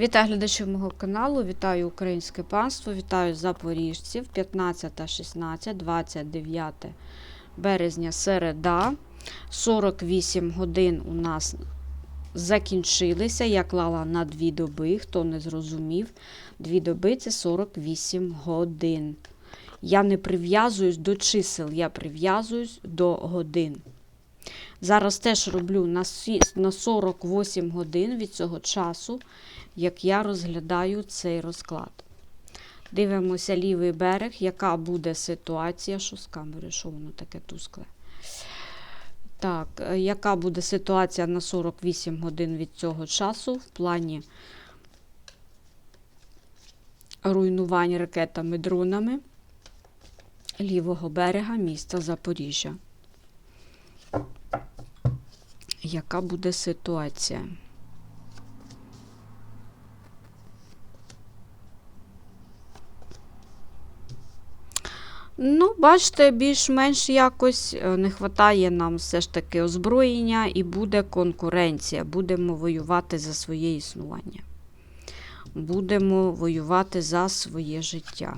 Вітаю глядачів мого каналу, вітаю українське панство, вітаю запоріжців. 15, 16, 29 березня середа. 48 годин у нас закінчилися. Я клала на дві доби, хто не зрозумів. Дві доби це 48 годин. Я не прив'язуюсь до чисел, я прив'язуюсь до годин. Зараз теж роблю на на 48 годин від цього часу, як я розглядаю цей розклад. Дивимося лівий берег, яка буде ситуація. Що з камери, що воно таке тускле? Так, е, яка буде ситуація на 48 годин від цього часу в плані руйнувань ракетами, дронами лівого берега міста Запоріжжя. Яка буде ситуація? Ну, бачите, більш-менш якось е, не вистачає нам все ж таки озброєння і буде конкуренція. Будемо воювати за своє існування. Будемо воювати за своє життя.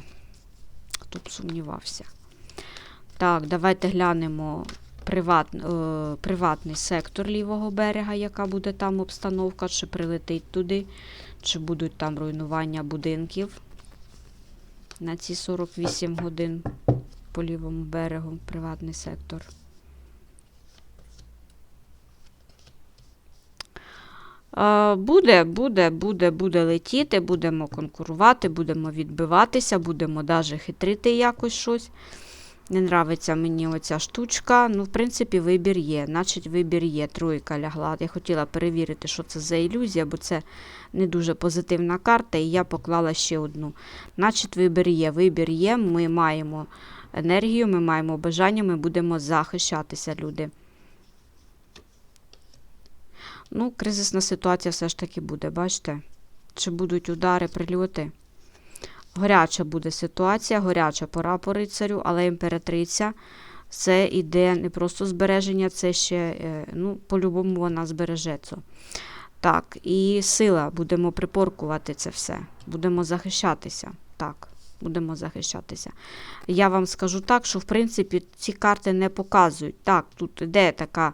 Хто б сумнівався. Так, давайте глянемо приват, е, приватний сектор лівого берега, яка буде там обстановка, чи прилетить туди, чи будуть там руйнування будинків на ці 48 годин по лівому берегу, приватний сектор. Е, Буде, буде, буде, буде летіти, будемо конкурувати, будемо відбиватися, будемо навіть хитрити якось щось. Не нравиться мені оця штучка. Ну, в принципі, вибір є. Значить, вибір є. Тройка лягла. Я хотіла перевірити, що це за ілюзія, бо це не дуже позитивна карта, і я поклала ще одну. Значить, вибір є. Вибір є. Ми маємо енергію, ми маємо бажання, ми будемо захищатися, люди. Ну, кризисна ситуація все ж таки буде, бачите? Чи будуть удари, прильоти? Горяча буде ситуація, горяча пора по рицарю, але імператриця це іде не просто збереження, це ще, е, ну, по-любому вона збережеться. Так, і сила, будемо припоркувати це все. Будемо захищатися. Так, будемо захищатися. Я вам скажу так, що в принципі ці карти не показують. Так, тут іде така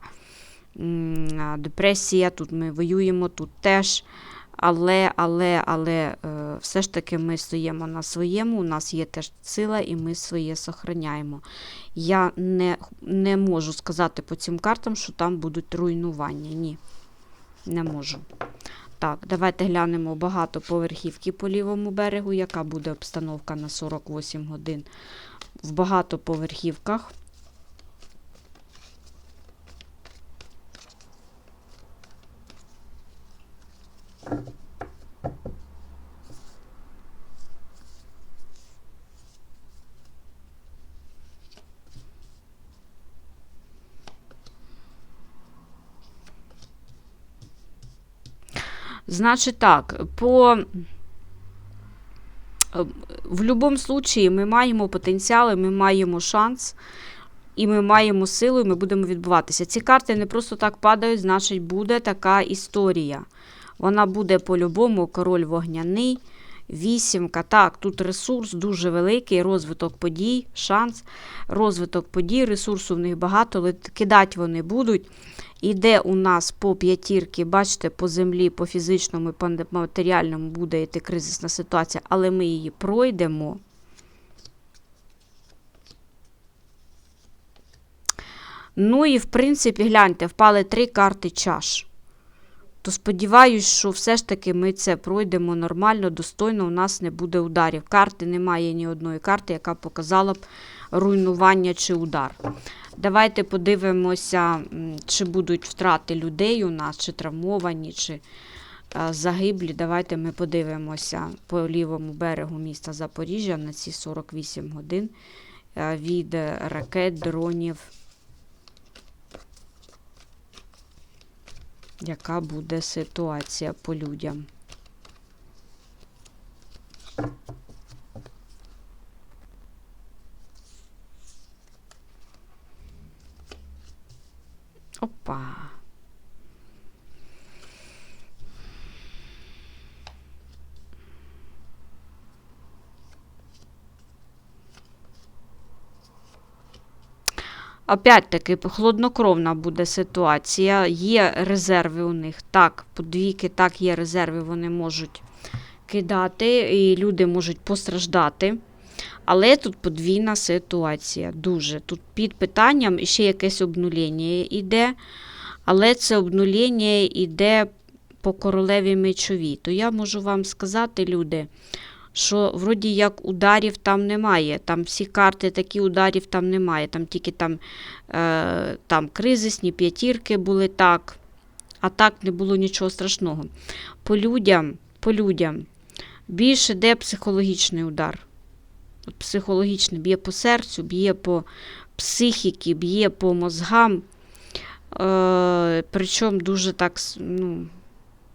депресія, тут ми воюємо, тут теж. Але, але, але е, все ж таки ми стоїмо на своєму, у нас є теж сила, і ми своє сохраняємо. Я не, не можу сказати по цим картам, що там будуть руйнування. Ні, не можу. Так, давайте глянемо багатоповерхівки по лівому берегу, яка буде обстановка на 48 годин в багатоповерхівках. Значить так, по е, в будь-якому случаї ми маємо потенціал, ми маємо шанс, і ми маємо силу, і ми будемо відбуватися. Ці карти не просто так падають, значить, буде така історія. Вона буде по-любому король вогняний, вісімка. Так, тут ресурс дуже великий, розвиток подій, шанс, розвиток подій, ресурсу в них багато, але кидати вони будуть. Іде у нас по п'ятірки, бачите, по землі, по фізичному і по матеріальному буде йти кризисна ситуація, але ми її пройдемо. Ну і в принципі, гляньте, впали три карти чаш. То сподіваюсь, що все ж таки ми це пройдемо нормально, достойно, у нас не буде ударів. Карти немає ні одної карти, яка показала б руйнування чи удар. Давайте подивимося, чи будуть втрати людей у нас, чи травмовані, чи е, загиблі. Давайте ми подивимося по лівому берегу міста Запоріжжя на ці 48 годин е, від е, ракет, дронів. Яка буде ситуація по людям? Опа. Опять-таки, хладнокровна буде ситуація. Є резерви у них. Так, подвійки, так, є резерви, вони можуть кидати, і люди можуть постраждати. Але тут подвійна ситуація. Дуже. Тут під питанням ще якесь обнулення йде. Але це обнулення йде по королеві мечовій. То я можу вам сказати, люди, що вроді як ударів там немає. Там всі карти такі ударів там немає. Там тільки там, е, там кризисні п'ятірки були так. А так не було нічого страшного. По людям, по людям більше де психологічний удар. От Психологічний б'є по серцю, б'є по психіки, б'є по мозгам. Е, причому дуже так, ну,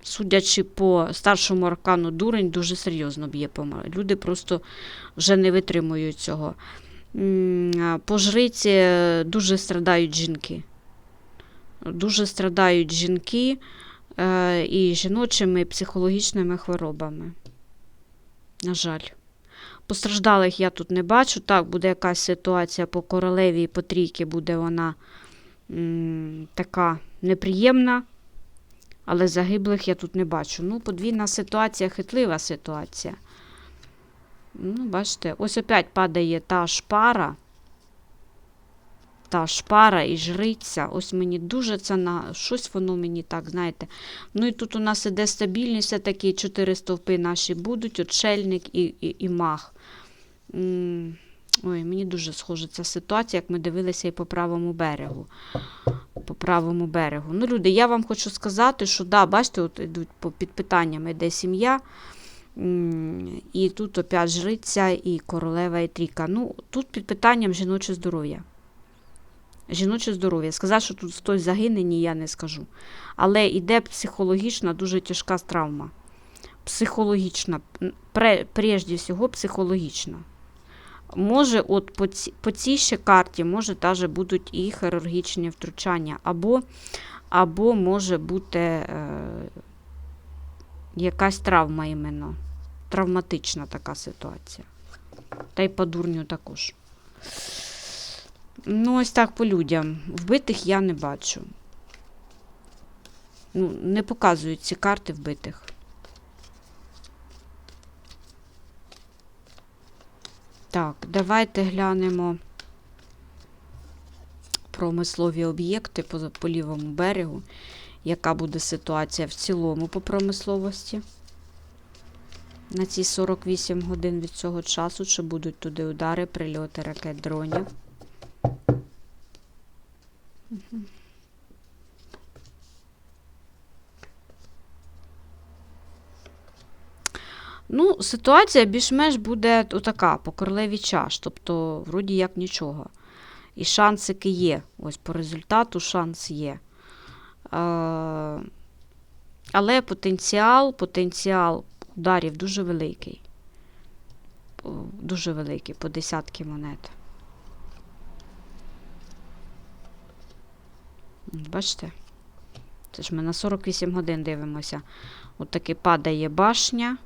судячи по старшому аркану дурень, дуже серйозно б'є по Люди просто вже не витримують цього. По жриці е, дуже страдають жінки. Дуже страдають жінки е, і жіночими психологічними хворобами. На жаль. Постраждалих я тут не бачу. Так, буде якась ситуація по королеві і по трійки буде вона м, така неприємна, але загиблих я тут не бачу. Ну, подвійна ситуація, хитлива ситуація. Ну, бачите, ось опять падає та шпара. Та шпара і жриця. Ось мені дуже це на щось воно мені так, знаєте. Ну і тут у нас іде стабільність, все-таки чотири стовпи наші будуть, отшельник і, і, і мах. М, Ой, мені дуже схожа ця ситуація, як ми дивилися і по правому берегу. По правому берегу. Ну, люди, я вам хочу сказати, що да, бачите, от ідуть по під питаннями, йде сім'я. І тут опять жриця, і королева, і трійка. Ну, тут під питанням жіноче здоров'я. Жіноче здоров'я. Сказати, що тут хтось загине, ні, я не скажу. Але йде психологічна, дуже тяжка травма. Психологічна, прежде всього, психологічна. Може, от по, ці, по цій ще карті, може, даже будуть і хірургічні втручання, або, або може бути е, якась травма іменно. Травматична така ситуація. Та й по дурню також. Ну, ось так по людям. Вбитих я не бачу. Ну, не показують ці карти вбитих. Так, давайте глянемо промислові об'єкти по, по лівому берегу. Яка буде ситуація в цілому по промисловості? На ці 48 годин від цього часу, чи будуть туди удари, прильоти ракет дронів? Ну, ситуація більш-менш буде отака, по королеві чаш, тобто, вроді як нічого. І шансики є. Ось по результату шанс є. Але потенціал, потенціал ударів дуже великий. Дуже великий, по десятки монет. Бачите? Це ж ми на 48 годин дивимося. От таки падає башня.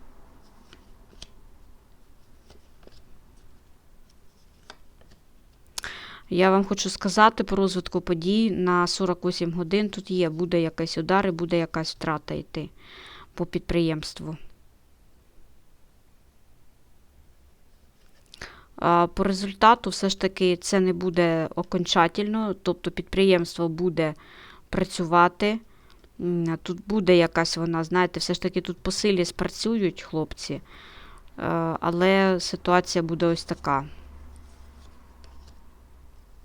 Я вам хочу сказати по розвитку подій на 48 годин тут є, буде якийсь удар і буде якась втрата йти по підприємству. По результату, все ж таки, це не буде окончательно, тобто підприємство буде працювати. Тут буде якась вона, знаєте, все ж таки тут по силі спрацюють хлопці, але ситуація буде ось така.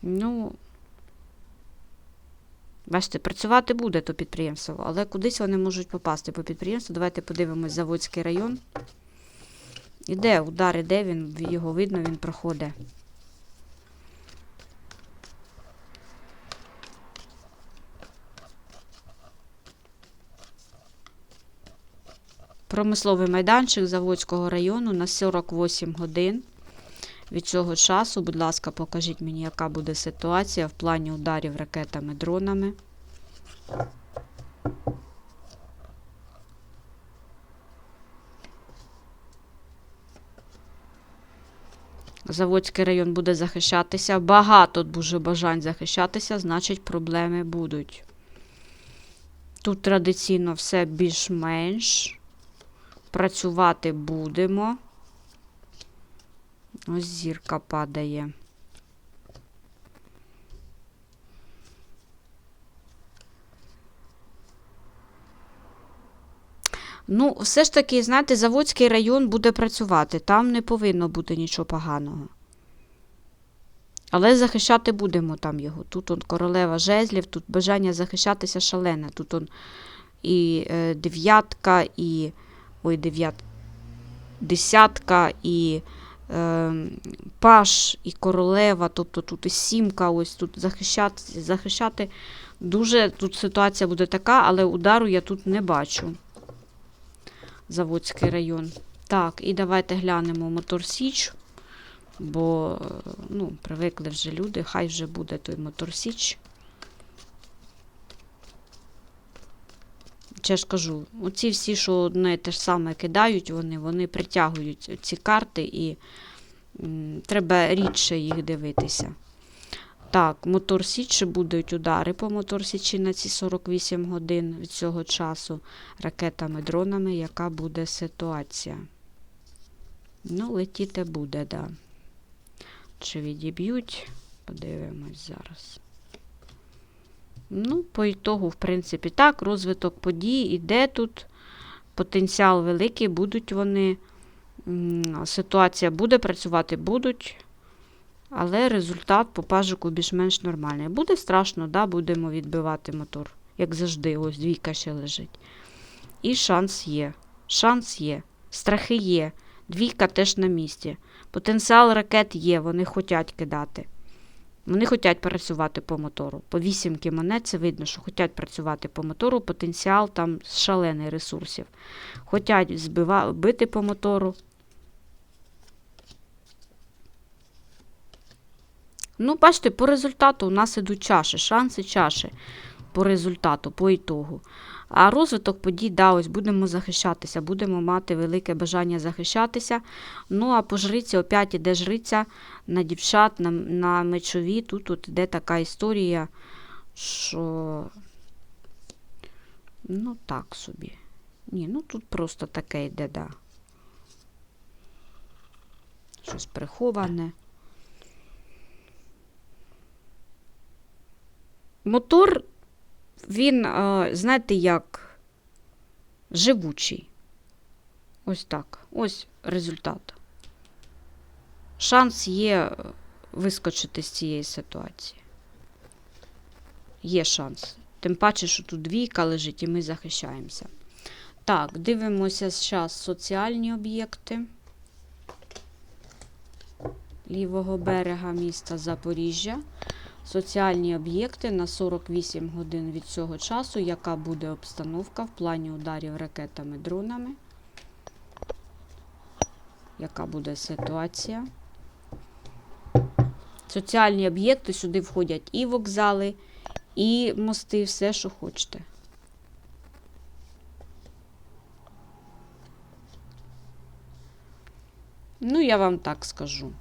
Ну, бачите, працювати буде то підприємство, але кудись вони можуть попасти по підприємству. Давайте подивимось Заводський район. Іде удар, іде він, його видно, він проходить. Промисловий майданчик Заводського району на 48 годин. Від цього часу, будь ласка, покажіть мені, яка буде ситуація в плані ударів ракетами, дронами. Заводський район буде захищатися. Багато дуже бажань захищатися, значить, проблеми будуть. Тут традиційно все більш-менш. Працювати будемо. Ось зірка падає. Ну, все ж таки, знаєте, Заводський район буде працювати. Там не повинно бути нічого поганого. Але захищати будемо там його. Тут он королева жезлів, тут бажання захищатися шалене. Тут он і е, дев'ятка, і. Ой, дев'ят. Десятка, і паш, і королева. Тобто тут і сімка, ось тут захищати, захищати. Дуже тут ситуація буде така, але удару я тут не бачу. Заводський район. Так, і давайте глянемо Мотор Січ, бо ну, привикли вже люди, хай вже буде той Мотор Січ. Ще ж кажу, оці всі, що одне те ж саме кидають, вони, вони притягують ці карти і м, треба рідше їх дивитися. Так, мотор Січі будуть удари по мотор Січі на ці 48 годин від цього часу ракетами, дронами, яка буде ситуація. Ну, летіти буде, да. Чи відіб'ють? Подивимось зараз. Ну, по ітогу, в принципі, так, розвиток подій іде тут. Потенціал великий, будуть вони. Ситуація буде працювати, будуть. Але результат по пажику більш-менш нормальний. Буде страшно, да, будемо відбивати мотор. Як завжди, ось двійка ще лежить. І шанс є. Шанс є. Страхи є. Двійка теж на місці. Потенціал ракет є, вони хочуть кидати. Вони хочуть працювати по мотору. По вісімки монет це видно, що хочуть працювати по мотору, потенціал там шалений ресурсів. Хочуть збива... бити по мотору. Ну, бачите, по результату у нас ідуть чаші, шанси чаші по результату, по ітогу. А розвиток подій, да, ось будемо захищатися, будемо мати велике бажання захищатися. Ну, а по жриці опять іде жриця на дівчат, на, на мечові. Тут от іде така історія, що. Ну, так собі. Ні, ну тут просто таке йде, да. Щось приховане. Мотор, він, е, знаєте, як живучий. Ось так. Ось результат. Шанс є е, вискочити з цієї ситуації. Є шанс. Тим паче, що тут двійка лежить і ми захищаємося. Так, дивимося зараз соціальні об'єкти лівого берега міста Запоріжжя соціальні об'єкти на 48 годин від цього часу, яка буде обстановка в плані ударів ракетами, дронами. Яка буде ситуація? Соціальні об'єкти сюди входять і вокзали, і мости, все, що хочете. Ну, я вам так скажу.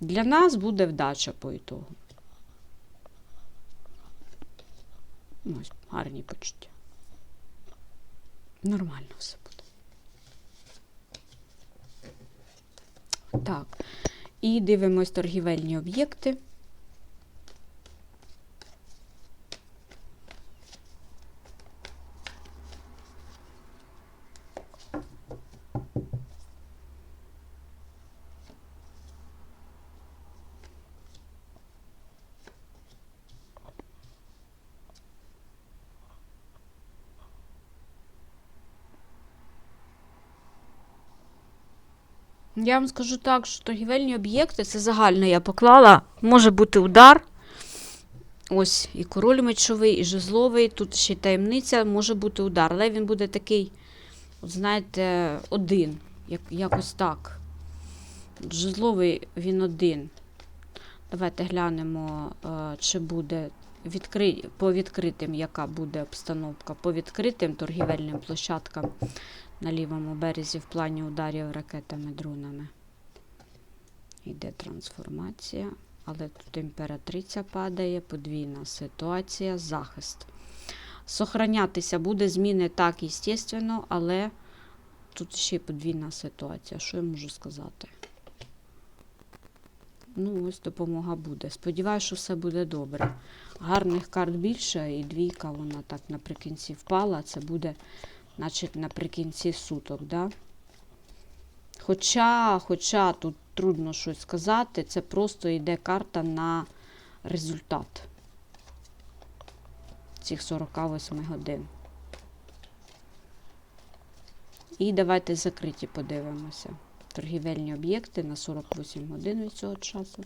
Для нас буде вдача по ітогу. Ось, гарні почуття. Нормально все буде. Так. І дивимось торгівельні об'єкти. Я вам скажу так, що торгівельні об'єкти це загально я поклала. Може бути удар. Ось і король мечовий, і жезловий, тут ще й таємниця, може бути удар. Але він буде такий, от знаєте, один. Як, якось так. Жезловий він один. Давайте глянемо, е, чи буде відкри... по відкритим, яка буде обстановка, по відкритим торгівельним площадкам на лівому березі в плані ударів ракетами, дронами. Йде трансформація, але тут імператриця падає, подвійна ситуація, захист. Сохранятися буде зміни так, звісно, але тут ще подвійна ситуація. Що я можу сказати? Ну, ось допомога буде. Сподіваюся, що все буде добре. Гарних карт більше, і двійка, вона так наприкінці впала. Це буде, значить, наприкінці суток, да? Хоча, хоча тут трудно щось сказати, це просто йде карта на результат цих 48 годин. І давайте закриті подивимося. Торгівельні об'єкти на 48 годин від цього часу.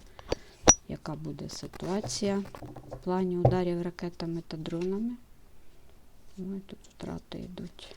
Яка буде ситуація в плані ударів ракетами та дронами? Ой, тут втрати йдуть.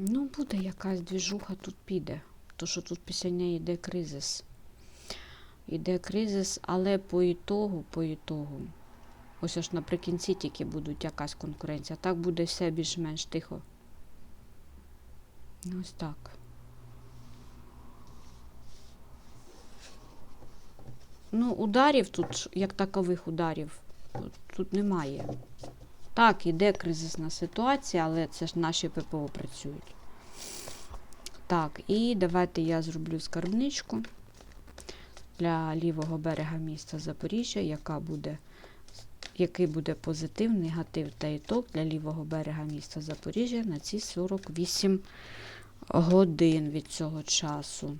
Ну, буде якась двіжуха тут піде. То що тут після неї йде кризис. Йде кризис, але по ітогу, по ітогу. Ось аж наприкінці тільки будуть якась конкуренція. Так буде все більш-менш тихо. Ось так. Ну, ударів тут, як такових ударів, тут немає. Так, іде кризисна ситуація, але це ж наші ППО працюють. Так, і давайте я зроблю скарбничку для лівого берега міста Запоріжжя, яка буде, який буде позитив, негатив та ітог для лівого берега міста Запоріжжя на ці 48 годин від цього часу.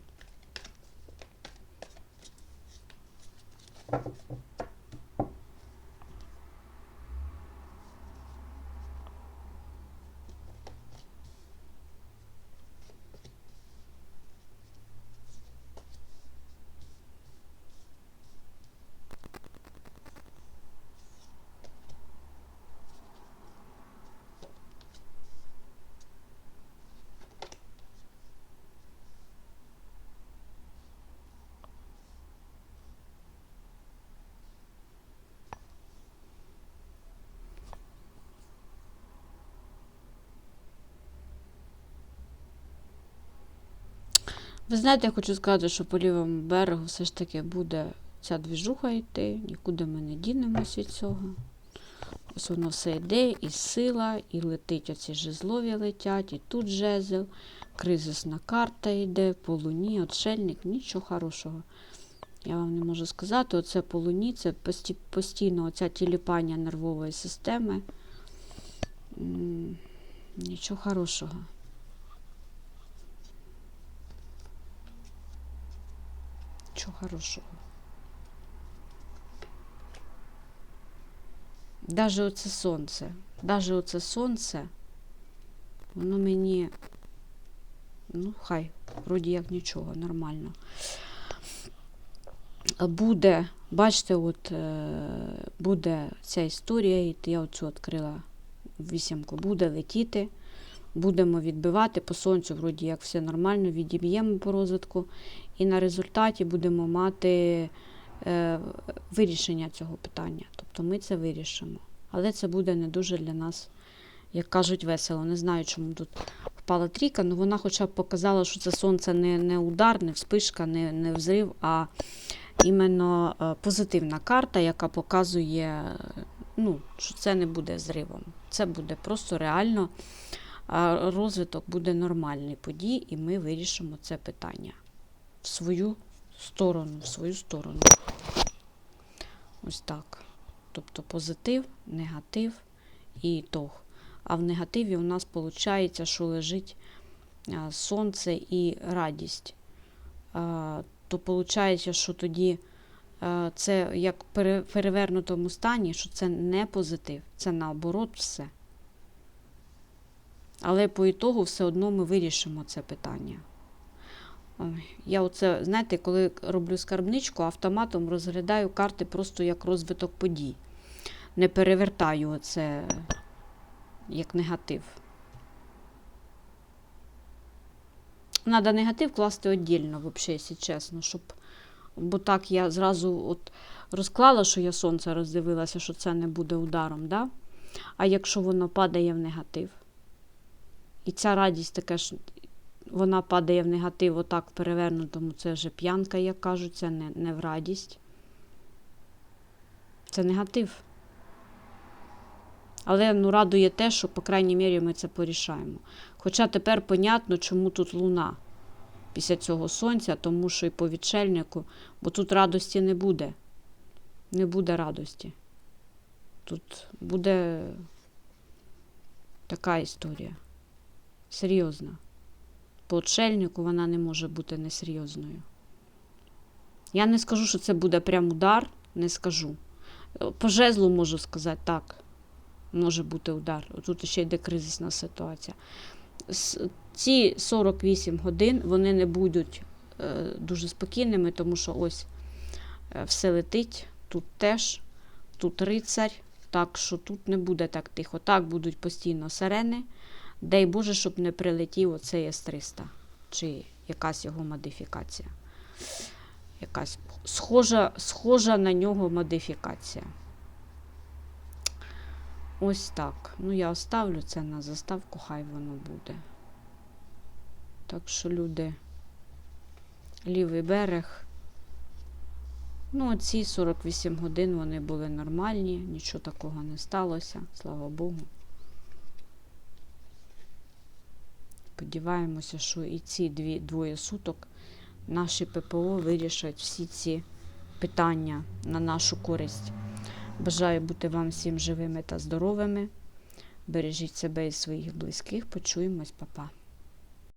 Ви знаєте, я хочу сказати, що по лівому берегу все ж таки буде ця двіжуха йти, нікуди ми не дінемось від цього. Ось воно все йде, і сила, і летить оці жезлові летять, і тут жезл, кризисна карта йде, по луні, отшельник, нічого хорошого. Я вам не можу сказати, оце по луні, це постійно оця тіліпання нервової системи. Нічого хорошого. Нічого хорошого. Даже оце сонце. Даже оце сонце, воно мені, ну, хай, вроді як нічого, нормально. Буде, бачите, от е, буде ця історія, я оцю відкрила вісімку, буде летіти, будемо відбивати по сонцю, вроді як все нормально, відіб'ємо по розвитку, і на результаті будемо мати е, вирішення цього питання. Тобто ми це вирішимо. Але це буде не дуже для нас, як кажуть, весело. Не знаю, чому тут впала трійка, але вона хоча б показала, що це сонце не, не удар, не вспишка, не, не взрив, а іменно е, позитивна карта, яка показує, ну, що це не буде зривом. Це буде просто реально розвиток буде нормальний подій, і ми вирішимо це питання в свою сторону, в свою сторону. Ось так. Тобто позитив, негатив і ітог. А в негативі у нас виходить, що лежить сонце і радість. То виходить, що тоді це як в перевернутому стані, що це не позитив, це наоборот все. Але по ітогу все одно ми вирішимо це питання. Я оце, знаєте, коли роблю скарбничку, автоматом розглядаю карти просто як розвиток подій. Не перевертаю оце як негатив. Надо негатив класти віддільно, взагалі, якщо чесно, щоб. Бо так я зразу от розклала, що я сонце роздивилася, що це не буде ударом, да? а якщо воно падає в негатив. І ця радість таке ж, вона падає в негатив, отак перевернутому, це вже п'янка, як кажуть, це не, не в радість. Це негатив. Але ну, радує те, що, по крайній мірі, ми це порішаємо. Хоча тепер понятно, чому тут луна після цього сонця, тому що і по відшельнику, бо тут радості не буде. Не буде радості. Тут буде така історія. Серйозна. По отшельнику вона не може бути несерйозною. Я не скажу, що це буде прям удар, не скажу. По жезлу можу сказати так. Може бути удар. Тут ще йде кризисна ситуація. Ці 48 годин вони не будуть е, дуже спокійними, тому що ось е, все летить, тут теж, тут рицарь, так що тут не буде так тихо. Так будуть постійно сирени. Дай Боже, щоб не прилетів оцей С-300 чи якась його модифікація. Якась схожа, схожа на нього модифікація. Ось так. Ну, я оставлю це на заставку, хай воно буде. Так що, люди, лівий берег. Ну, ці 48 годин вони були нормальні, нічого такого не сталося, слава Богу. Сподіваємося, що і ці дві, двоє суток наші ППО вирішать всі ці питання на нашу користь. Бажаю бути вам всім живими та здоровими. Бережіть себе і своїх близьких. Почуємось, Па-па.